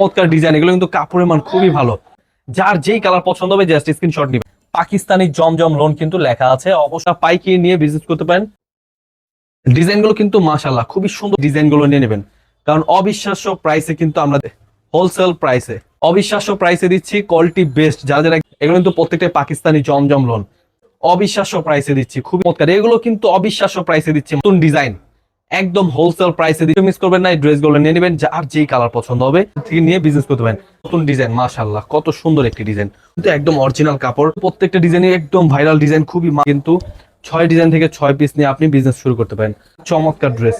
চমৎকার ডিজাইন এগুলো কিন্তু কাপড়ের মান খুবই ভালো। যার যেই কালার পছন্দ হবে জাস্ট স্ক্রিনশট নিবে। পাকিস্তানি জমজম লোন কিন্তু লেখা আছে অবশ্যই পাইকি নিয়ে বিজনেস করতে পারেন। ডিজাইনগুলো কিন্তু মাশাল্লাহ খুবই সুন্দর ডিজাইনগুলো নিয়ে নেবেন। কারণ অবিশ্বাস্য প্রাইসে কিন্তু আমরা হোলসেল প্রাইসে অবিশ্বাস্য প্রাইসে দিচ্ছি কোয়ালিটি বেস্ট যারা যারা এগুলো কিন্তু প্রত্যেকটা পাকিস্তানি জমজম লোন অবিশ্বাস্য প্রাইসে দিচ্ছি, খুবই চমৎকার। এগুলো কিন্তু অবিশ্বাস্য প্রাইসে দিচ্ছি নতুন ডিজাইন একদম হোলসেল প্রাইসে দিতে মিস করবেন না, এই ড্রেসগুলো নিয়ে নেবেন যার যেই কালার পছন্দ হবে থেকে নিয়ে বিজনেস করতে পারেন। নতুন ডিজাইন মাশাল্লাহ কত সুন্দর একটি ডিজাইন কিন্তু একদম অরিজিনাল কাপড়, প্রত্যেকটা ডিজাইনই একদম ভাইরাল ডিজাইন খুবই কিন্তু ছয় ডিজাইন থেকে ছয় পিস নিয়ে আপনি বিজনেস শুরু করতে পারেন। চমৎকার ড্রেস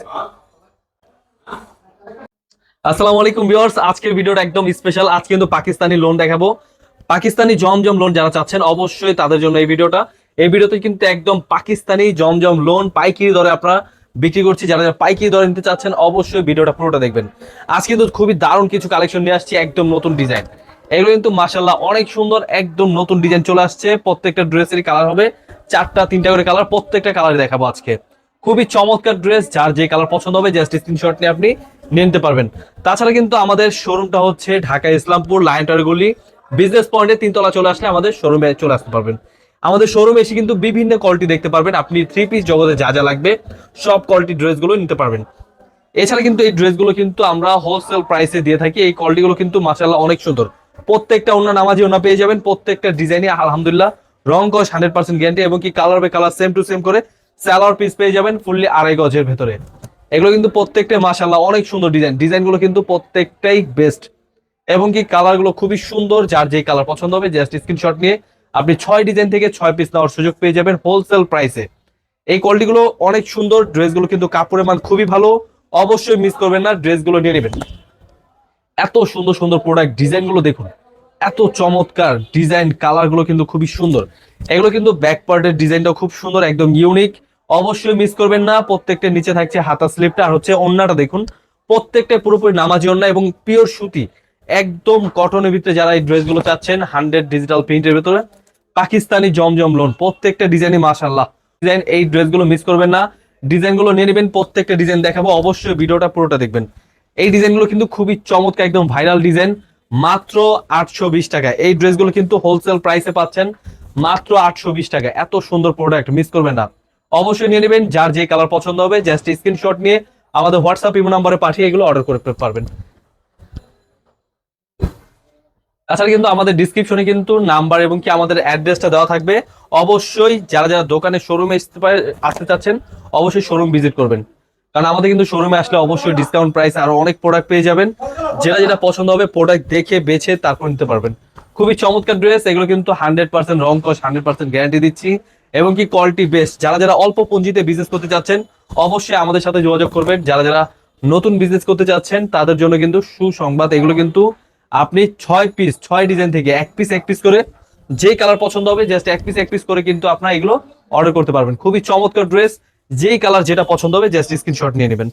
আসসালামু আলাইকুম ভিউয়ার্স আজকের ভিডিওটা একদম স্পেশাল আজকে কিন্তু পাকিস্তানি লোন দেখাবো। পাকিস্তানি জমজম লোন যারা চাচ্ছেন, অবশ্যই তাদের জন্য এই ভিডিওটা। এই ভিডিওতে কিন্তু একদম পাকিস্তানি জমজম লোন পাইকিরি দরে আপনারা বিক্রি করছি, যারা যারা পাইকারি দরে নিতে চাচ্ছেন, অবশ্যই ভিডিওটা পুরোটা দেখবেন। আজ কিন্তু খুবই দারুণ কিছু কালেকশন নিয়ে আসছি, একদম নতুন ডিজাইন এগুলো কিন্তু মাসাল্লাহ অনেক সুন্দর, একদম নতুন ডিজাইন চলে আসছে। প্রত্যেকটা ড্রেসেরই কালার হবে। চারটা, তিনটা করে কালার প্রত্যেকটা কালার দেখাবো আজকে। খুবই চমৎকার ড্রেস যার যে কালার পছন্দ হবে জাস্ট স্ক্রিনশট নিয়ে আপনি নিতে পারবেন। তাছাড়া কিন্তু আমাদের শোরুমটা হচ্ছে ঢাকা ইসলামপুর লাইন টারগুলি বিজনেস পয়েন্টে তিনতলা চলে আসলে আমাদের শোরুমে চলে আসতে পারবেন। আমাদের শোরুমে এসে কিন্তু বিভিন্ন কোয়ালিটি দেখতে পারবেন। আপনি থ্রি পিস জগতে যা যা লাগবে, সব কোয়ালিটি ড্রেসগুলো নিতে পারবেন। এছাড়া কিন্তু এই ড্রেসগুলো কিন্তু আমরা হোলসেল প্রাইসে দিয়ে থাকি। এই কোয়ালিটিগুলো কিন্তু মাসাল্লাহ অনেক সুন্দর। প্রত্যেকটা অন্য নামাজি ওনা পেয়ে যাবেন। প্রত্যেকটা ডিজাইনে আলহামদুলিল্লাহ রং কস হান্ড্রেড পার্সেন্ট গ্যারান্টি এবং কি কালার হবে কালার সেম টু সেম করে স্যালোয়ার পিস পেয়ে যাবেন ফুললি আড়াই গজের ভেতরে। এগুলো কিন্তু প্রত্যেকটা মাসাল্লাহ অনেক সুন্দর ডিজাইন ডিজাইনগুলো কিন্তু প্রত্যেকটাই বেস্ট এবং কি কালারগুলো খুবই সুন্দর, যার যে কালার পছন্দ হবে জাস্ট স্ক্রিনশট নিয়ে আপনি ছয় ডিজাইন থেকে ছয় পিস নেওয়ার সুযোগ পেয়ে যাবেন হোলসেল প্রাইসে এই কোয়ালিটিগুলো অনেক সুন্দর ড্রেসগুলো কিন্তু কাপড়ের মান খুবই ভালো। অবশ্যই মিস করবেন না ড্রেসগুলো নিয়ে নেবেন। এত সুন্দর সুন্দর প্রোডাক্ট ডিজাইনগুলো দেখুন। এত চমৎকার ডিজাইন কালারগুলো কিন্তু খুবই সুন্দর। এগুলো কিন্তু ব্যাক পার্টের ডিজাইনটাও খুব সুন্দর, একদম ইউনিক অবশ্যই মিস করবেন না, প্রত্যেকটা নিচে থাকছে হাতা স্লিপটা আর হচ্ছে অন্যটা দেখুন। প্রত্যেকটা পুরোপুরি নামাজি ওন্না এবং পিওর সুতি। একদম কটনের ভিতরে যারা এই ড্রেসগুলো চাচ্ছেন হান্ড্রেড ডিজিটাল প্রিন্টের ভিতরে পাকিস্তানি জমজম লোন, প্রত্যেকটা ডিজাইনই মাশাল্লাহ ডিজাইন এই ড্রেসগুলো মিস করবেন না। ডিজাইনগুলো নিয়ে নেবেন, প্রত্যেকটা ডিজাইন দেখাবো। অবশ্যই ভিডিওটা, পুরোটা দেখবেন। এই ডিজাইনগুলো কিন্তু খুবই চমৎকার, একদম ভাইরাল ডিজাইন মাত্র আটশো বিশ টাকা এই ড্রেসগুলো কিন্তু হোলসেল প্রাইসে পাচ্ছেন মাত্র আটশো বিশ টাকা এত সুন্দর প্রোডাক্ট মিস করবেন না। অবশ্যই নিয়ে নেবেন, যার যে কালার পছন্দ হবে জাস্ট স্ক্রিনশট নিয়ে আমাদের হোয়াটসঅ্যাপ ইমো নাম্বারে পাঠিয়ে এগুলো অর্ডার করে পারবেন। তাছাড়া কিন্তু আমাদের ডিসক্রিপশনে কিন্তু নাম্বার এবং কি আমাদের অ্যাড্রেসটা দেওয়া থাকবে। অবশ্যই যারা যারা দোকানে শোরুমে আসতে চাচ্ছেন, অবশ্যই শোরুম ভিজিট করবেন। কারণ আমাদের কিন্তু শোরুমে আসলে অবশ্যই ডিসকাউন্ট প্রাইস আরও অনেক প্রোডাক্ট পেয়ে যাবেন। যেটা যেটা পছন্দ হবে প্রোডাক্ট দেখে, বেছে, তারপর নিতে পারবেন। খুবই চমৎকার ড্রেস এগুলো কিন্তু হান্ড্রেড পার্সেন্ট রং কস হান্ড্রেড পার্সেন্ট গ্যারান্টি দিচ্ছি। এবং কি কোয়ালিটি বেস্ট যারা যারা অল্প পুঁজিতে বিজনেস করতে চাচ্ছেন, অবশ্যই আমাদের সাথে যোগাযোগ করবেন। যারা যারা নতুন বিজনেস করতে চাচ্ছেন, তাদের জন্য কিন্তু সুসংবাদ, এগুলো কিন্তু আপনি ছয় পিস ছয় ডিজাইন থেকে এক পিস এক পিস করে যে কালার পছন্দ হবে জাস্ট এক পিস এক পিস করে কিন্তু আপনার এগুলো অর্ডার করতে পারবেন। খুবই চমৎকার ড্রেস যেই কালার যেটা পছন্দ হবে জাস্ট স্ক্রিনশট নিয়ে নেবেন।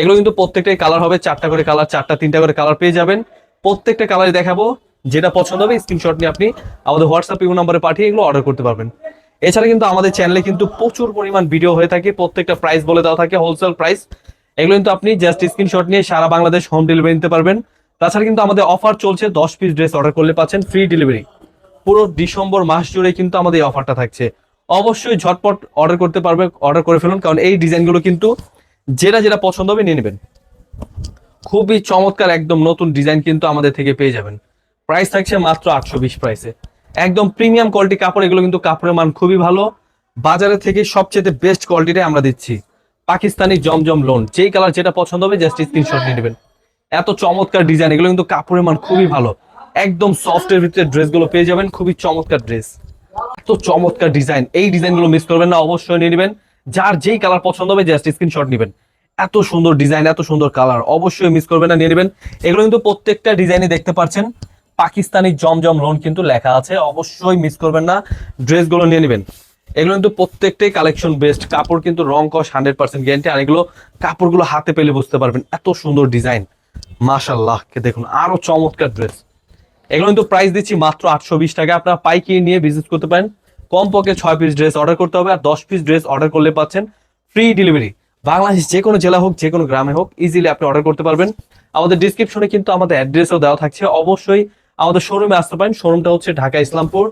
এগুলো কিন্তু প্রত্যেকটাই কালার হবে, চারটা করে কালার চারটা, তিনটা করে কালার পেয়ে যাবেন। প্রত্যেকটা কালারই দেখাবো, যেটা পছন্দ হবে স্ক্রিনশট নিয়ে আপনি আমাদের হোয়াটসঅ্যাপ ইউ নাম্বারে পাঠিয়ে এগুলো অর্ডার করতে পারবেন। এছাড়া কিন্তু আমাদের চ্যানেলে কিন্তু প্রচুর পরিমাণ ভিডিও হয়ে থাকে, প্রত্যেকটা প্রাইস বলে দেওয়া থাকে হোলসেল প্রাইস এগুলো কিন্তু আপনি জাস্ট স্ক্রিনশট নিয়ে সারা বাংলাদেশ হোম ডেলিভারি নিতে পারবেন। তাছাড়া কিন্তু আমাদের অফার চলছে, দশ পিস ড্রেস অর্ডার করলে পাচ্ছেন ফ্রি ডেলিভারি পুরো ডিসেম্বর মাস জুড়ে কিন্তু আমাদের এই অফারটা থাকছে। অবশ্যই ঝটপট অর্ডার করতে পারবে অর্ডার করে ফেলুন, কারণ এই ডিজাইনগুলো কিন্তু যেটা যেটা পছন্দ হবে নিয়ে নেবেন। খুবই চমৎকার একদম নতুন ডিজাইন কিন্তু আমাদের থেকে পেয়ে যাবেন। প্রাইস থাকছে মাত্র আটশো বিশ প্রাইসে একদম প্রিমিয়াম কোয়ালিটি কাপড়, এগুলো কিন্তু কাপড়ের মান খুবই ভালো। বাজারে থেকে সবচেয়ে বেস্ট কোয়ালিটিটাই আমরা দিচ্ছি। পাকিস্তানি জমজম লোন যেই কালার যেটা পছন্দ হবে জাস্ট স্ক্রিনশট নিয়ে নেবেন। এত চমৎকার ডিজাইন এগুলো কিন্তু কাপড়ের মান খুবই ভালো। একদম সফটের ভিতরে ড্রেসগুলো পেয়ে যাবেন, খুবই চমৎকার ড্রেস এত চমৎকার ডিজাইন এই ডিজাইনগুলো মিস করবেন না, অবশ্যই নিয়ে নেবেন। যার যেই কালার পছন্দ হবে জাস্ট স্ক্রিনশট নেবেন। এত সুন্দর ডিজাইন এত সুন্দর কালার অবশ্যই মিস করবেন না, নিয়ে নেবেন। এগুলো কিন্তু প্রত্যেকটা ডিজাইনে দেখতে পাচ্ছেন। পাকিস্তানি জমজম লোন কিন্তু লেখা আছে, অবশ্যই মিস করবেন না ড্রেসগুলো নিয়ে নেবেন। এগুলো কিন্তু প্রত্যেকটাই কালেকশন বেস্ট কাপড় কিন্তু রং কস হান্ড্রেড পার্সেন্ট গ্যারান্টি আর এগুলো কাপড়গুলো হাতে পেলে বুঝতে পারবেন, এত সুন্দর ডিজাইন মাশাল্লাহ কে দেখুন, আরও চমৎকার ড্রেস এগুলো কিন্তু প্রাইস দিচ্ছি মাত্র আটশো বিশ টাকা আপনারা পাইকিরি নিয়ে বিজনেস করতে পারেন। কম পক্ষে ছয় পিস ড্রেস অর্ডার করতে হবে আর দশ পিস ড্রেস অর্ডার করলে পাচ্ছেন ফ্রি ডেলিভারি বাংলাদেশ যে কোনো জেলা হোক, যে কোনো গ্রামে হোক ইজিলি আপনি অর্ডার করতে পারবেন। আমাদের ডিসক্রিপশনে কিন্তু আমাদের অ্যাড্রেসও দেওয়া থাকছে। অবশ্যই আমাদের শোরুমে আসতে পারেন। শোরুমটা হচ্ছে ঢাকা ইসলামপুর।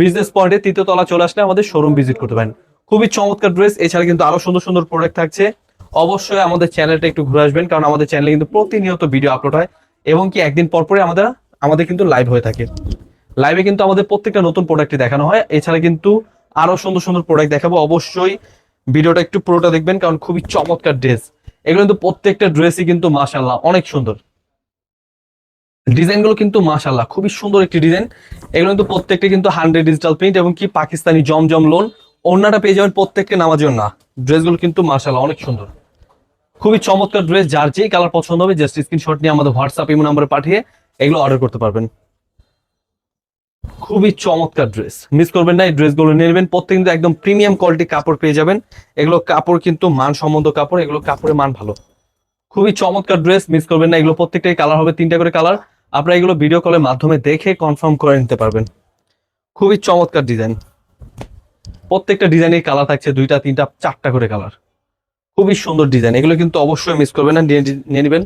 বিজনেস পয়েন্টে তৃতীয় তলা চলে আসলে আমাদের শোরুম ভিজিট করতে পারেন। খুবই চমৎকার ড্রেস এছাড়া কিন্তু আরও সুন্দর সুন্দর প্রোডাক্ট থাকছে। অবশ্যই আমাদের চ্যানেলটা একটু ঘুরে আসবেন, কারণ আমাদের চ্যানেলে কিন্তু প্রতিনিয়ত ভিডিও আপলোড হয়, এবং কি একদিন পর পরে আমাদের আমাদের কিন্তু লাইভ হয়ে থাকে। লাইভে কিন্তু আমাদের প্রত্যেকটা নতুন প্রোডাক্টই দেখানো হয়, এছাড়া কিন্তু আরও সুন্দর সুন্দর প্রোডাক্ট দেখাবো। অবশ্যই ভিডিওটা একটু পুরোটা দেখবেন, কারণ খুবই চমৎকার ড্রেস এগুলো কিন্তু প্রত্যেকটা ড্রেসই কিন্তু মাশাল্লাহ অনেক সুন্দর। ডিজাইনগুলো কিন্তু মাশাল্লাহ খুবই সুন্দর একটি ডিজাইন এগুলো কিন্তু প্রত্যেকটা কিন্তু হান্ড্রেড ডিজিটাল প্রিন্ট এবং কি পাকিস্তানি জমজম লোন অন্যটা পেয়ে যাবেন প্রত্যেকটা নামার জন্য ড্রেসগুলো কিন্তু মাশাল্লাহ অনেক সুন্দর। খুবই চমৎকার ড্রেস যার যেই কালার পছন্দ হবে জাস্ট স্ক্রিনশট নিয়ে আমাদের হোয়াটসঅ্যাপ ইমো নাম্বারে পাঠিয়ে এগুলো অর্ডার করতে পারবেন। খুবই চমৎকার ড্রেস মিস করবেন না, এই ড্রেসগুলো নিয়ে নেবেন। প্রত্যেক কিন্তু একদম প্রিমিয়াম কোয়ালিটি কাপড় পেয়ে যাবেন। এগুলো কাপড় কিন্তু মান সম্বন্ধ কাপড়, এগুলো কাপড়ের মান ভালো। খুবই চমৎকার ড্রেস মিস করবেন না, এগুলো প্রত্যেকটাই কালার হবে, তিনটা করে কালার আপনারা এগুলো ভিডিও কলের মাধ্যমে দেখে কনফার্ম করে নিতে পারবেন। খুবই চমৎকার ডিজাইন প্রত্যেকটা ডিজাইনের কালার থাকছে, দুইটা, তিনটা, চারটা করে কালার খুবই সুন্দর ডিজাইন এগুলো কিন্তু অবশ্যই মিস করবেন না, নিয়ে নেবেন।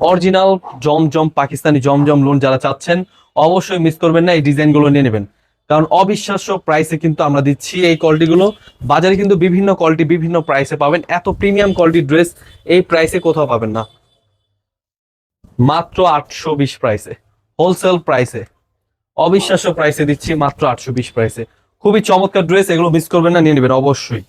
অরিজিনাল জমজম পাকিস্তানি জমজম লোন যারা চাচ্ছেন, অবশ্যই মিস করবেন না, এই ডিজাইনগুলো নিয়ে নেবেন। কারণ অবিশ্বাস্য প্রাইসে কিন্তু আমরা দিচ্ছি এই কোয়ালিটিগুলো বাজারে কিন্তু বিভিন্ন কোয়ালিটি বিভিন্ন প্রাইসে পাবেন। এত প্রিমিয়াম কোয়ালিটির ড্রেস এই প্রাইসে কোথাও পাবেন না। মাত্র আটশো বিশ প্রাইসে হোলসেল প্রাইসে অবিশ্বাস্য প্রাইসে দিচ্ছি মাত্র আটশো বিশ প্রাইসে খুবই চমৎকার ড্রেস এগুলো মিস করবেন না, নিয়ে নেবেন, অবশ্যই।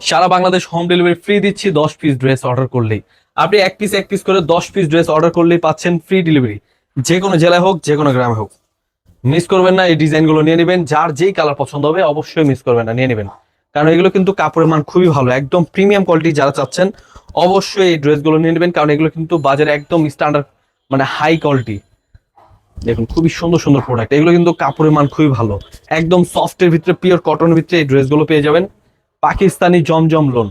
সারা বাংলাদেশ হোম ডেলিভারি ফ্রি দিচ্ছি, দশ পিস ড্রেস অর্ডার করলেই। আপনি এক পিস এক পিস করে দশ পিস ড্রেস অর্ডার করলেই পাচ্ছেন ফ্রি ডেলিভারি যে কোনো জেলায় হোক, যে কোনো গ্রামে হোক। মিস করবেন না, এই ডিজাইনগুলো নিয়ে নেবেন। যার যেই কালার পছন্দ হবে, অবশ্যই মিস করবেন না, নিয়ে নেবেন। কারণ এগুলো কিন্তু কাপড়ের মান খুবই ভালো, একদম প্রিমিয়াম কোয়ালিটি যারা চাচ্ছেন, অবশ্যই এই ড্রেসগুলো নিয়ে নেবেন। কারণ এগুলো কিন্তু বাজারে একদম স্ট্যান্ডার্ড মানে হাই কোয়ালিটি দেখুন, খুবই সুন্দর সুন্দর প্রোডাক্ট এগুলো কিন্তু কাপড়ের মান খুবই ভালো। একদম সফটের ভিতরে পিওর কটনের ভিতরে এই ড্রেসগুলো পেয়ে যাবেন। পাকিস্তানি জমজম লোন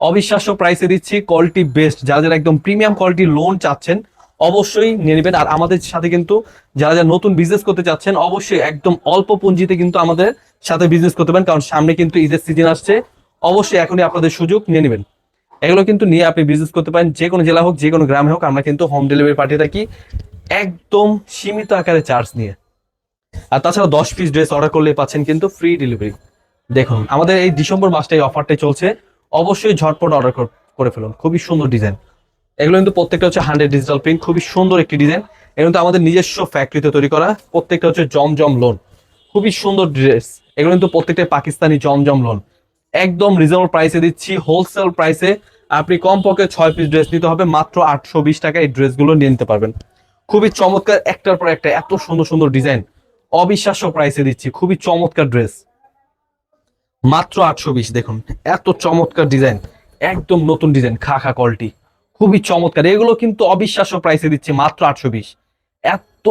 অবিশ্বাস্য প্রাইসে দিচ্ছি কোয়ালিটি বেস্ট যারা যারা একদম প্রিমিয়াম কোয়ালিটি লোন চাচ্ছেন, অবশ্যই নিয়ে নেবেন। আর আমাদের সাথে কিন্তু যারা যারা নতুন বিজনেস করতে চাচ্ছেন, অবশ্যই একদম অল্প পুঁজিতে কিন্তু আমাদের সাথে বিজনেস করতে পারেন। কারণ সামনে কিন্তু ঈদের সিজন আসছে। অবশ্যই এখনই আপনাদের সুযোগ নিয়ে নেবেন। এগুলো কিন্তু নিয়ে আপনি বিজনেস করতে পারেন। যে কোনো জেলা হোক, যে কোনো গ্রামে হোক, আমরা কিন্তু হোম ডেলিভারি পাঠিয়ে থাকি। একদম সীমিত আকারে চার্জ নিয়ে। আর তাছাড়া দশ পিস ড্রেস অর্ডার করলে পাচ্ছেন কিন্তু ফ্রি ডেলিভারি দেখুন, আমাদের এই ডিসেম্বর মাসটা এই অফারটাই চলছে। অবশ্যই ঝটপট অর্ডার করে ফেলুন, খুবই সুন্দর ডিজাইন এগুলো কিন্তু প্রত্যেকটা হচ্ছে হান্ড্রেড ডিজিটাল প্রিন্ট খুবই সুন্দর একটি ডিজাইন এগুলো কিন্তু আমাদের নিজস্ব ফ্যাক্টরিতে তৈরি করা, প্রত্যেকটা হচ্ছে জমজম লোন খুবই সুন্দর ড্রেস এগুলো কিন্তু প্রত্যেকটা পাকিস্তানি জমজম লোন একদম রিজনেবল প্রাইসে দিচ্ছি হোলসেল প্রাইসে আপনি কম পক্ষে ছয় পিস ড্রেস নিতে হবে, মাত্র আটশো বিশ টাকা এই ড্রেসগুলো নিয়ে নিতে পারবেন। খুবই চমৎকার, একটার পর একটা, এত সুন্দর সুন্দর ডিজাইন অবিশ্বাস্য প্রাইসে দিচ্ছি, খুবই চমৎকার ড্রেস মাত্র আটশো বিশ, দেখুন, এত চমৎকার ডিজাইন একদম নতুন ডিজাইন খা খা কোয়ালিটি খুবই চমৎকার। এগুলো কিন্তু অবিশ্বাস্য প্রাইসে দিচ্ছে মাত্র আটশো বিশ। এত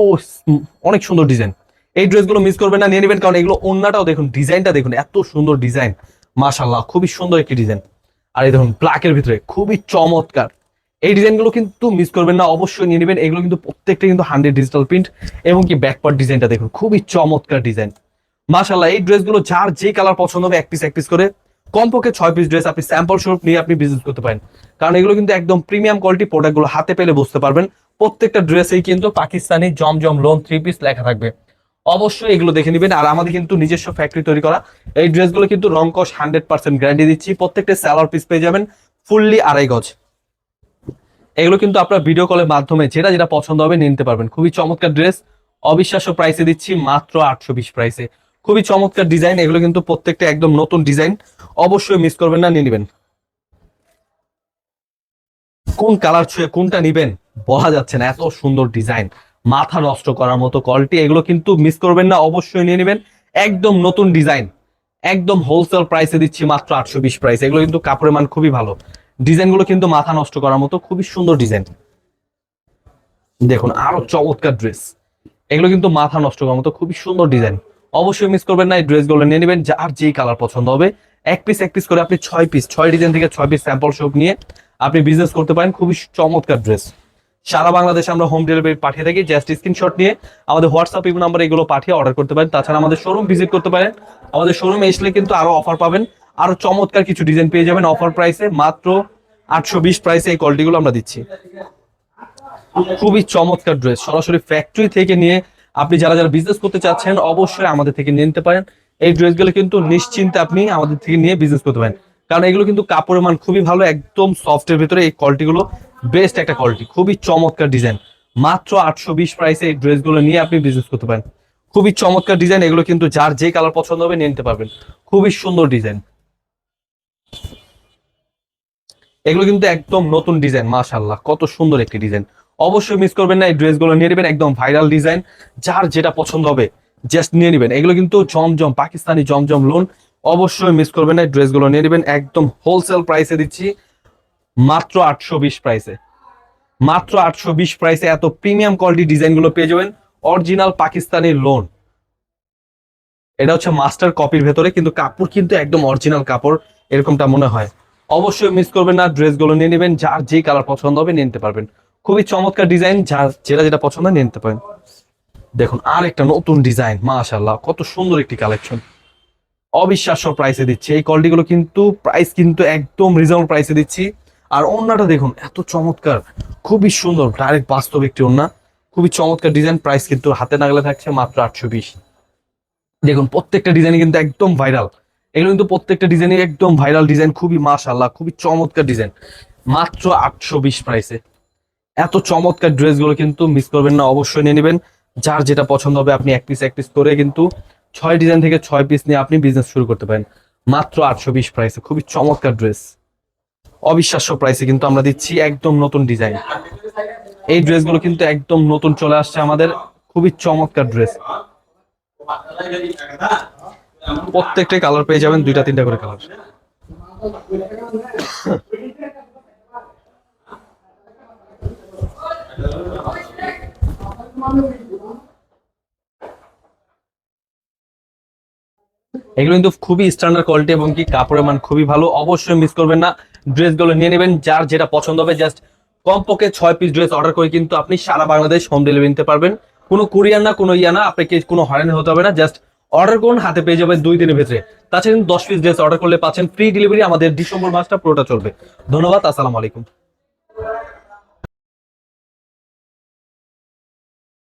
অনেক সুন্দর ডিজাইন এই ড্রেসগুলো মিস করবেন না, নিয়ে নেবেন, কারণ এগুলো অন্যটাও দেখুন, ডিজাইনটা দেখুন, এত সুন্দর ডিজাইন মাশাল্লাহ খুবই সুন্দর একটি ডিজাইন আর এই দেখুন ব্ল্যাকের ভিতরে, খুবই চমৎকার। এই ডিজাইনগুলো কিন্তু মিস করবেন না, অবশ্যই নিয়ে নেবেন। এগুলো কিন্তু প্রত্যেকটা কিন্তু হান্ড্রেড ডিজিটাল প্রিন্ট এবং কি ব্যাকপার্ট ডিজাইনটা দেখুন, খুবই চমৎকার ডিজাইন মাশাল্লাহ এই ড্রেসগুলো যার যে কালার পছন্দ হবে এক পিস এক পিস করে। কমপক্ষে ছয় পিস ড্রেস আপনি স্যাম্পল স্বরূপ নিয়ে আপনি বিজনেস করতে পারেন। কারণ এগুলো কিন্তু একদম প্রিমিয়াম কোয়ালিটি প্রোডাক্টগুলো হাতে পেলে বুঝতে পারবেন। প্রত্যেকটা ড্রেসেই কিন্তু পাকিস্তানি জমজম লোন থ্রি পিস লেখা থাকবে। অবশ্যই এগুলো দেখে নেবেন। আর আমাদের কিন্তু নিজস্ব ফ্যাক্টরি তৈরি করা। এই ড্রেসগুলো কিন্তু রংকশ হান্ড্রেড পার্সেন্ট গ্যারান্টি দিচ্ছি। প্রত্যেকটা স্যালার পিস পেয়ে যাবেন ফুললি আড়াই গজ। এগুলো কিন্তু আপনার ভিডিও কলের মাধ্যমে যেটা যেটা পছন্দ হবে নিতে পারবেন। খুবই চমৎকার ড্রেস অবিশ্বাস্য প্রাইসে দিচ্ছি মাত্র আটশো বিশ প্রাইসে খুবই চমৎকার ডিজাইন, এগুলো কিন্তু প্রত্যেকটা একদম নতুন ডিজাইন। অবশ্যই মিস করবেন না, নিয়ে নেবেন। কোন কালার ছুঁয়ে কোনটা নিবেন, বলা যাচ্ছে না, এত সুন্দর ডিজাইন। মাথা নষ্ট করার মতো কোয়ালিটি এগুলো কিন্তু মিস করবেন না, অবশ্যই নিয়ে নেবেন। একদম নতুন ডিজাইন, একদম হোলসেল প্রাইসে দিচ্ছি মাত্র আটশো বিশ প্রাইস এগুলো কিন্তু কাপড়ের মান খুবই ভালো। ডিজাইনগুলো কিন্তু মাথা নষ্ট করার মতো খুবই সুন্দর ডিজাইন। দেখুন, আরও চমৎকার ড্রেস এগুলো কিন্তু মাথা নষ্ট করার মতো খুবই সুন্দর ডিজাইন। অবশ্যই মিস করবেন না, এই ড্রেসগুলো নিয়ে নেবেন, যার যেই কালার পছন্দ হবে। এক পিস এক পিস করে আপনি ছয় পিস ছয় ডিজাইন থেকে ছয় পিস স্যাম্পল শপ নিয়ে আপনি বিজনেস করতে পারেন। খুবই চমৎকার ড্রেস সারা বাংলাদেশে আমরা হোম ডেলিভারি পাঠিয়ে থাকি জাস্ট স্ক্রিনশট নিয়ে আমাদের হোয়াটসঅ্যাপ ইমেল নাম্বার এগুলো পাঠিয়ে অর্ডার করতে পারেন। তাছাড়া আমাদের শোরুম ভিজিট করতে পারেন। আমাদের শোরুমে এসলে কিন্তু আরও অফার পাবেন। আরও চমৎকার কিছু ডিজাইন পেয়ে যাবেন অফার প্রাইসে মাত্র আটশো বিশ প্রাইসে এই কোয়ালিটিগুলো আমরা দিচ্ছি। খুবই চমৎকার ড্রেস সরাসরি ফ্যাক্টরি থেকে নিয়ে আপনি যারা যারা বিজনেস করতে চাচ্ছেন, অবশ্যই আমাদের থেকে নিয়ে নিতে পারেন। এই ড্রেসগুলো কিন্তু নিশ্চিন্তে আপনি আমাদের থেকে নিয়ে বিজনেস করতে পারেন। কারণ এগুলো কিন্তু কাপড়ের মান খুবই ভালো, একদম সফটের ভিতরে এই কোয়ালিটি গুলো বেস্ট একটা কোয়ালিটি খুবই চমৎকার ডিজাইন মাত্র আটশো বিশ প্রাইসে এই ড্রেসগুলো নিয়ে আপনি বিজনেস করতে পারেন। খুবই চমৎকার ডিজাইন এগুলো কিন্তু যার যে কালার পছন্দ হবে নিয়ে নিতে পারবেন। খুবই সুন্দর ডিজাইন এগুলো কিন্তু একদম নতুন ডিজাইন মাশাল্লাহ কত সুন্দর একটি ডিজাইন অবশ্যই মিস করবেন না, এই ড্রেসগুলো নিয়ে নেবেন, একদম ভাইরাল ডিজাইন যার যেটা পছন্দ হবে জাস্ট নিয়ে নেবেন। এগুলো কিন্তু জমজম, পাকিস্তানি জমজম লোন অবশ্যই মিস করবেন না ড্রেসগুলো নিয়ে নেবেন। একদম হোলসেল প্রাইসে দিচ্ছি, মাত্র আটশো বিশ প্রাইসে মাত্র আটশো বিশ প্রাইসে এত প্রিমিয়াম কোয়ালিটি ডিজাইনগুলো পেয়ে যাবেন। অরিজিনাল পাকিস্তানি লোন এটা হচ্ছে মাস্টার কপির ভেতরে, কিন্তু কাপড় কিন্তু একদম অরিজিনাল কাপড়, এরকমটা মনে হয়। অবশ্যই মিস করবেন না ড্রেসগুলো নিয়ে নেবেন। যার যে কালার পছন্দ হবে, নিয়ে নিতে পারবেন। খুবই চমৎকার ডিজাইন যার যেটা যেটা পছন্দ নিয়ে নিতে পারেন। দেখুন আর একটা নতুন ডিজাইন মাশাল্লাহ কত সুন্দর একটি কালেকশন অবিশ্বাস্য প্রাইসে দিচ্ছি। এই কোয়ালিটিগুলো কিন্তু প্রাইস কিন্তু একদম রিজনেবল প্রাইসে দিচ্ছি। আর ওন্নাটা দেখুন, এত চমৎকার, খুবই সুন্দর ডাইরেক্ট বাস্তব একটি ওন্না খুবই চমৎকার ডিজাইন প্রাইস কিন্তু হাতে নাগলে থাকছে মাত্র আটশো বিশ। দেখুন, প্রত্যেকটা ডিজাইন কিন্তু একদম ভাইরাল এগুলো কিন্তু প্রত্যেকটা ডিজাইনই একদম ভাইরাল ডিজাইন খুবই মাশাল্লাহ খুবই চমৎকার ডিজাইন মাত্র আটশো বিশ প্রাইসে এত চমৎকার ড্রেসগুলো কিন্তু মিস করবেন না, অবশ্যই নিয়ে নেবেন। যার যেটা পছন্দ হবে আপনি এক পিস এক পিস করে কিন্তু ছয় ডিজাইন থেকে ছয় পিস নিয়ে আপনি বিজনেস শুরু করতে পারেন। মাত্র আটশো বিশ প্রাইসে খুবই চমৎকার ড্রেস অবিশ্বাস্য প্রাইসে কিন্তু আমরা দিচ্ছি একদম নতুন ডিজাইন এই ড্রেসগুলো কিন্তু একদম নতুন চলে আসছে আমাদের, খুবই চমৎকার ড্রেস প্রত্যেকটাই কালার পেয়ে যাবেন, দুইটা, তিনটা করে কালার এগুলো কিন্তু খুবই স্ট্যান্ডার্ড কোয়ালিটি এবং কি কাপড়ের মান খুবই ভালো। অবশ্যই মিস করবেন না। ড্রেসগুলো নিয়ে নেবেন, যার যেটা পছন্দ হবে জাস্ট কমপক্ষে ছয় পিস ড্রেস অর্ডার করে কিন্তু আপনি সারা বাংলাদেশ হোম ডেলিভারি নিতে পারবেন। কোনো কুরিয়ার না, কোনো ইয়া না, আপনাকে কোনো হয়রানি হতে হবে না। জাস্ট অর্ডার করুন, হাতে পেয়ে যাবেন দুই দিনের ভিতরে। তাছাড়া দশ পিস ড্রেস অর্ডার করলে পাচ্ছেন ফ্রি ডেলিভারি আমাদের ডিসেম্বর মাসটা পুরোটা চলবে। ধন্যবাদ, আসসালামু আলাইকুম।